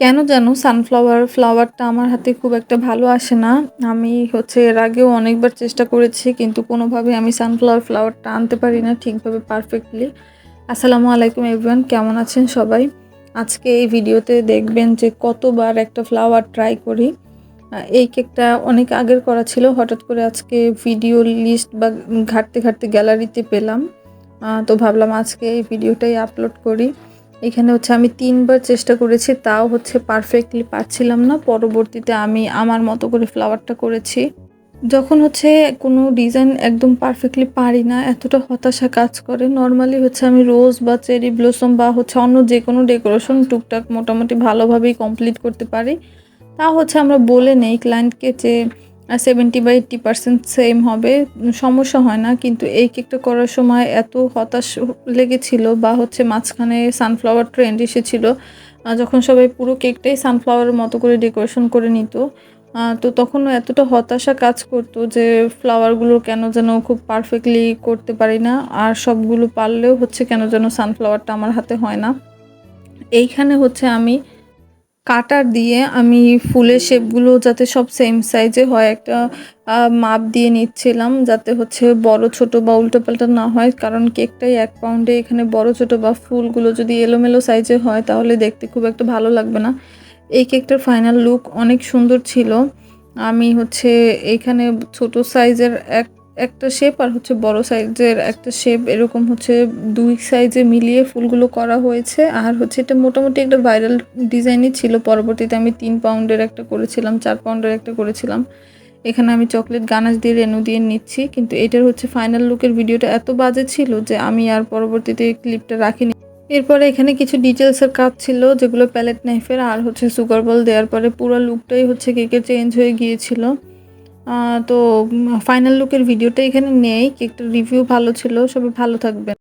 কেন যেন সানফ্লাওয়ার ফ্লাওয়ারটা আমার হাতে খুব একটা ভালো আসে না। আমি হচ্ছে এর আগেও অনেকবার চেষ্টা করেছি, কিন্তু কোনোভাবে আমি সানফ্লাওয়ার ফ্লাওয়ারটা আনতে পারি না ঠিকভাবে পারফেক্টলি আসসালামু আলাইকুম এভরিওয়ান কেমন আছেন সবাই? আজকে এই ভিডিওতে দেখবেন যে কতবার একটা ফ্লাওয়ার ট্রাই করি। এই কেকটা অনেক আগের করা ছিল, হঠাৎ করে আজকে ভিডিও লিস্ট বা ঘাটতে ঘাটতে গ্যালারিতে পেলাম। তো ভাবলাম আজকে এই ভিডিওটাই আপলোড করি। এখানে হচ্ছে আমি তিনবার চেষ্টা করেছি, তাও হচ্ছে পারফেক্টলি পাচ্ছিলাম না। পরবর্তীতে আমি আমার মতো করে ফ্লাওয়ারটা করেছি। যখন হচ্ছে কোনো ডিজাইন একদম পারফেক্টলি পারি না, এতটা হতাশা কাজ করে নর্মালি হচ্ছে আমি রোজ বা চেরি ব্লসম বা হচ্ছে অন্য যে কোনো ডেকোরেশন টুকটাক মোটামুটি ভালোভাবেই কমপ্লিট করতে পারি। তা হচ্ছে আমরা বলে নেই ক্লায়েন্টকে যে সেভেন্টি বা এইট্টি পার্সেন্ট সেম হবে, সমস্যা হয় না। কিন্তু এই কেকটা করার সময় এত হতাশ লেগেছিল বা হচ্ছে মাঝখানে সানফ্লাওয়ার ট্রেন্ড এসেছিল যখন সবাই পুরো কেকটাই সানফ্লাওয়ারের মতো করে ডেকোরেশন করে নিত তো তখন এতটা হতাশা কাজ করতো যে ফ্লাওয়ারগুলো কেন যেন খুব পারফেক্টলি করতে পারি না, আর সবগুলো পারলেও হচ্ছে কেন যেন সানফ্লাওয়ারটা আমার হাতে হয় না। এইখানে হচ্ছে আমি কাটার দিয়ে আমি ফুলের শেপগুলো যাতে সব সেম সাইজে হয় একটা মাপ দিয়ে নিচ্ছিলাম যাতে হচ্ছে বড়, ছোট বা উল্টোপাল্টা না হয়। কারণ কেকটাই এক পাউন্ডে এখানে বড়, ছোট বা ফুলগুলো যদি এলোমেলো সাইজে হয় তাহলে দেখতে খুব একটা ভালো লাগবে না। এই কেকটার ফাইনাল লুক অনেক সুন্দর ছিল। আমি হচ্ছে এখানে ছোট সাইজের এক একটা শেপ আর হচ্ছে বড় সাইজের একটা শেপ এরকম হচ্ছে দুই সাইজে মিলিয়ে ফুলগুলো করা হয়েছে। আর হচ্ছে এটা মোটামুটি একটা ভাইরাল ডিজাইনই ছিল। পরবর্তীতে আমি তিন পাউন্ডের একটা করেছিলাম, চার পাউন্ডের একটা করেছিলাম। এখানে আমি চকলেট গানাশ দিয়ে রেনু দিয়ে নিচ্ছি। কিন্তু এটার হচ্ছে ফাইনাল লুকের ভিডিওটা এত বাজে ছিল যে আমি আর পরবর্তীতে ক্লিপটা রাখিনি। এরপরে এখানে কিছু ডিটেলসের কাজ ছিল, যেগুলো প্যালেট নাইফের আর হচ্ছে সুগার বল দেওয়ার পরে পুরো লুকটাই হচ্ছে কেকের চেঞ্জ হয়ে গিয়েছিল। তো ফাইনাল লুকের ভিডিওটা এখানে নেই। কেকটার রিভিউ ভালো ছিল সবাই ভালো থাকবেন।